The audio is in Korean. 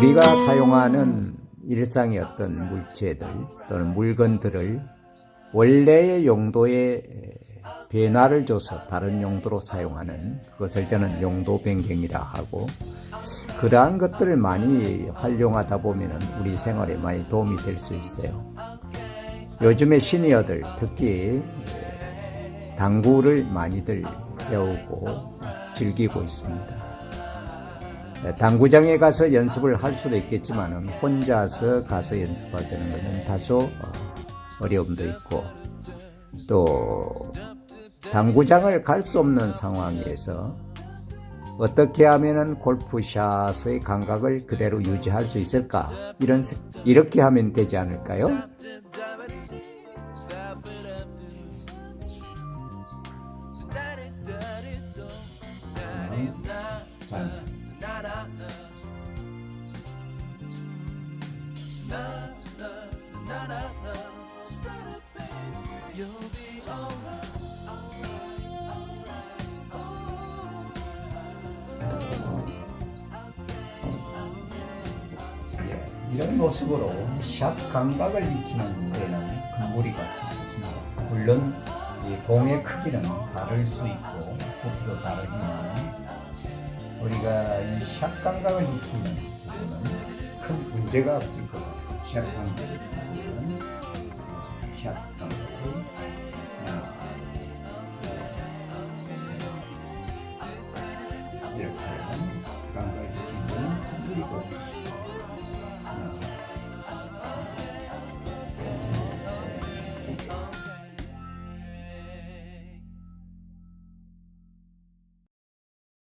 우리가 사용하는 일상의 어떤 물체들 또는 물건들을 원래의 용도에 변화를 줘서 다른 용도로 사용하는 그것을 저는 용도 변경이라 하고 그러한 것들을 많이 활용하다 보면 우리 생활에 많이 도움이 될 수 있어요. 요즘에 시니어들 특히 당구를 많이들 배우고 즐기고 있습니다. 당구장에 가서 연습을 할 수도 있겠지만 혼자서 가서 연습하는 것은 다소 어, 어려움도 있고 또 당구장을 갈 수 없는 상황에서 어떻게 하면은 골프샷의 감각을 그대로 유지할 수 있을까 이런 세- 이렇게 하면 되지 않을까요? 예, 이런 모습으로 샷 감각을 익히는 데는 큰 무리가 없습니다. 물론 이 공의 크기는 다를 수 있고 부피도 다르지만 우리가 이샷 감각을 부분은 큰 문제가 없을 것 같아요. 샷 감각을 익히는 샷 감각.